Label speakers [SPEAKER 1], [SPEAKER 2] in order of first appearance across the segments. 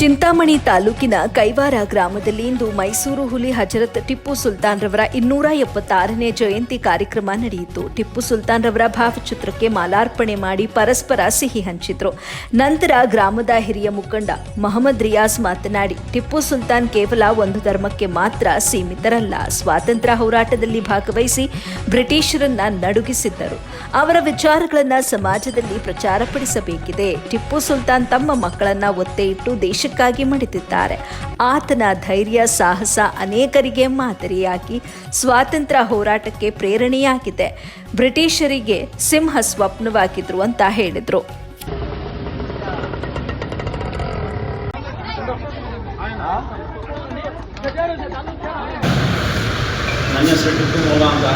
[SPEAKER 1] ಚಿಂತಾಮಣಿ ತಾಲೂಕಿನ ಕೈವಾರ ಗ್ರಾಮದಲ್ಲಿ ಇಂದು ಮೈಸೂರು ಹುಲಿ ಹಜರತ್ ಟಿಪ್ಪು ಸುಲ್ತಾನ್ ರವರ ಇನ್ನೂರ ಎಪ್ಪತ್ತಾರನೇ ಜಯಂತಿ ಕಾರ್ಯಕ್ರಮ ನಡೆಯಿತು. ಟಿಪ್ಪು ಸುಲ್ತಾನ್ ರವರ ಭಾವಚಿತ್ರಕ್ಕೆ ಮಾಲಾರ್ಪಣೆ ಮಾಡಿ ಪರಸ್ಪರ ಸಿಹಿ ಹಂಚಿದ್ರು. ನಂತರ ಗ್ರಾಮದ ಹಿರಿಯ ಮುಖಂಡ ಮೊಹಮ್ಮದ್ ರಿಯಾಜ್ ಮಾತನಾಡಿ, ಟಿಪ್ಪು ಸುಲ್ತಾನ್ ಕೇವಲ ಒಂದು ಧರ್ಮಕ್ಕೆ ಮಾತ್ರ ಸೀಮಿತರಲ್ಲ, ಸ್ವಾತಂತ್ರ್ಯ ಹೋರಾಟದಲ್ಲಿ ಭಾಗವಹಿಸಿ ಬ್ರಿಟಿಷರನ್ನ ನಡುಗಿಸಿದ್ದರು. ಅವರ ವಿಚಾರಗಳನ್ನ ಸಮಾಜದಲ್ಲಿ ಪ್ರಚಾರಪಡಿಸಬೇಕಿದೆ. ಟಿಪ್ಪು ಸುಲ್ತಾನ್ ತಮ್ಮ ಮಕ್ಕಳನ್ನ ಒತ್ತೆ ಇಟ್ಟು ದೇಶಕ್ಕಾಗಿ ಮಡಿತಿದ್ದಾರೆ. ಆತನ ಧೈರ್ಯ, ಸಾಹಸ ಅನೇಕರಿಗೆ ಮಾದರಿಯಾಗಿ ಸ್ವಾತಂತ್ರ್ಯ ಹೋರಾಟಕ್ಕೆ ಪ್ರೇರಣೆಯಾಗಿದೆ. ಬ್ರಿಟಿಷರಿಗೆ ಸಿಂಹ ಸ್ವಪ್ನವಾಗಿದ್ರು ಅಂತ ಹೇಳಿದ್ರು.
[SPEAKER 2] ನನ್ನ ಹೆಸರು ಮೂಲ ಅಂತ.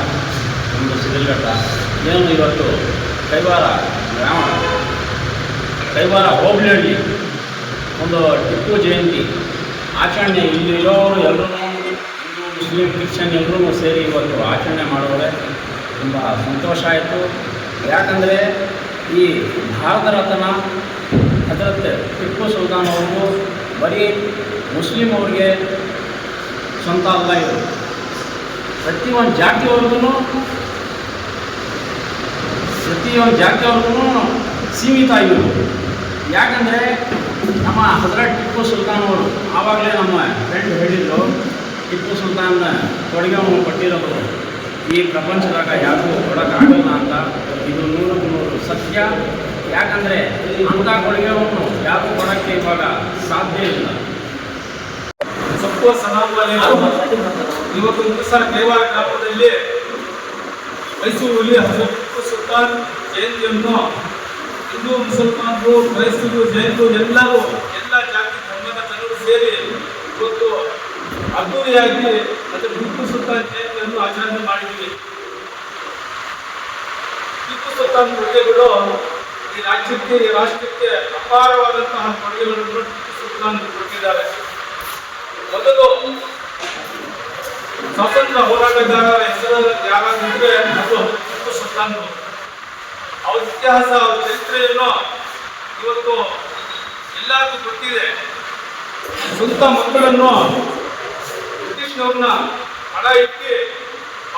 [SPEAKER 2] ಒಂದು ಏನು ಇವತ್ತು? ಕೈವಾರ ಗ್ರಾಮ ಕೈವಾರ ಹೋಬಳಿಹಳ್ಳಿ ಒಂದು ಟಿಪ್ಪು ಜಯಂತಿ. ಆಚರಣೆ, ಇಲ್ಲಿ ಇರೋರು ಎಲ್ಲರೂ ಹಿಂದೂ, ಮುಸ್ಲಿಂ, ಕ್ರಿಶ್ಚಿಯನ್ ಎಲ್ಲರೂ ಸೇರಿ ಇವತ್ತು ಆಚರಣೆ ಮಾಡೋದೆ ತುಂಬ ಸಂತೋಷ ಆಯಿತು. ಯಾಕಂದರೆ ಈ ಭಾರತ ರತ್ನ ಅದರತ್ತೆ ಟಿಪ್ಪು ಸುಲ್ತಾನ್ ಅವರು ಬರೀ ಮುಸ್ಲಿಂ ಅವ್ರಿಗೆ ಸ್ವಂತ ಅಲ್ಲ ಇದು. ಪ್ರತಿಯೊಂದು ಜಾತಿಯವ್ರಿಗೂ ಪ್ರತಿಯೊಂದು ಜಾತಿಯವ್ರಿಗೂ ಸೀಮಿತ ಇವರು ಯಾಕಂದರೆ ಹಜರತ್ ಟಿಪ್ಪು ಸುಲ್ತಾನ್ ಅವರು ಆವಾಗಲೇ ನಮ್ಮ ಫ್ರೆಂಡ್ ಹೇಳಿದ್ರು, ಟಿಪ್ಪು ಸುಲ್ತಾನ್ ತೊಡಗವನು ಕೊಟ್ಟಿರೋದು ಈ ಪ್ರಪಂಚದಾಗ ಯಾರಿಗೂ ಕೊಡೋಕ್ಕಾಗಲ್ಲ ಅಂತ. ಇದು ನೂರಕ್ಕೆ ನೂರು ಸತ್ಯ. ಯಾಕಂದರೆ ಅಂಥ ಕೊಡುಗೆವನ್ನು ಯಾರೂ ಕೊಡೋಕ್ಕೆ ಇವಾಗ ಸಾಧ್ಯ ಇಲ್ಲ.
[SPEAKER 3] ಸೊಪ್ಪು ಸಮಾಜದಲ್ಲಿ ಇವತ್ತು ಮುಕ್ತಸರ ಕೈವಾರ ಗ್ರಾಮದಲ್ಲಿ ಮೈಸೂರಲ್ಲಿ ಹಜರತ್ ಸುಲ್ತಾನ್ ಜಯಂತಿಯನ್ನು ಹಿಂದೂ ಮುಸಲ್ಮಾನರು, ಕ್ರೈಸ್ತರು, ಜೈನರು ಎಲ್ಲರೂ ಎಲ್ಲ ಜಾತಿ, ಧರ್ಮದ ಜನರು ಸೇರಿ ಇವತ್ತು ಅದ್ದೂರಿಯಾಗಿ ಮತ್ತೆ ಟಿಪ್ಪು ಸುಲ್ತಾನ್ ಜಯಂತಿಯನ್ನು ಆಚರಣೆ ಮಾಡಿದ್ದೀವಿ ಟಿಪ್ಪು ಸುಲ್ತಾನ್ ಕೊಡುಗೆಗಳು ಈ ರಾಜ್ಯಕ್ಕೆ, ಈ ರಾಷ್ಟ್ರಕ್ಕೆ ಅಪಾರವಾದಂತಹ ಕೊಡುಗೆಗಳನ್ನು ಟಿಪ್ಪು ಸುಲ್ತಾನ್ ಕೊಟ್ಟಿದ್ದಾರೆ. ಮೊದಲು ಸ್ವಾತಂತ್ರ್ಯ ಹೋರಾಟಗಾರರ ಹೆಸರು ಯಾರಾಗಿದ್ರೆ ಅದು ಟಿಪ್ಪು ಸುಲ್ತಾನ್. ಅವ್ರ ಇತಿಹಾಸ, ಅವ್ರ ಚರಿತ್ರೆಯನ್ನು ಇವತ್ತು ಎಲ್ಲರಿಗೂ ಗೊತ್ತಿದೆ. ಸ್ವಂತ ಮಕ್ಕಳನ್ನು ಬ್ರಿಟಿಷ್ನವ್ರನ್ನ ಹಣ ಇಟ್ಟು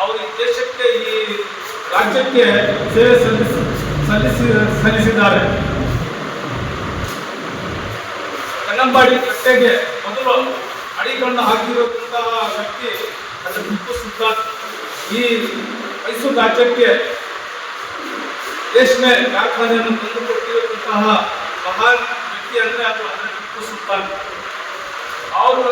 [SPEAKER 3] ಅವರು ದೇಶಕ್ಕೆ, ಈ ರಾಜ್ಯಕ್ಕೆ ಸೇವೆ ಸಲ್ಲಿಸಿ ಸಲ್ಲಿಸಿ, ಸಲ್ಲಿಸಿದ್ದಾರೆ. ಕನ್ನಂಬಾಡಿ ಕಟ್ಟೆಗೆ ಮೊದಲು ಅಡಿಗಳನ್ನು ಹಾಕಿರುವಂತಹ ವ್ಯಕ್ತಿ ಅದು ಟಿಪ್ಪು ಸುಲ್ತಾನ್. ಈ ಮೈಸೂರು ರಾಜ್ಯಕ್ಕೆ ರೇಷ್ಮೆ ಕಾರ್ಖಾನೆಯನ್ನು ತಂದುಕೊಟ್ಟಿರುವಂತಹ ಮಹಾನ್ ಅಂದರೆ ಅದು ಅದನ್ನು ಸುತ್ತಾಗುತ್ತೆ ಅವರು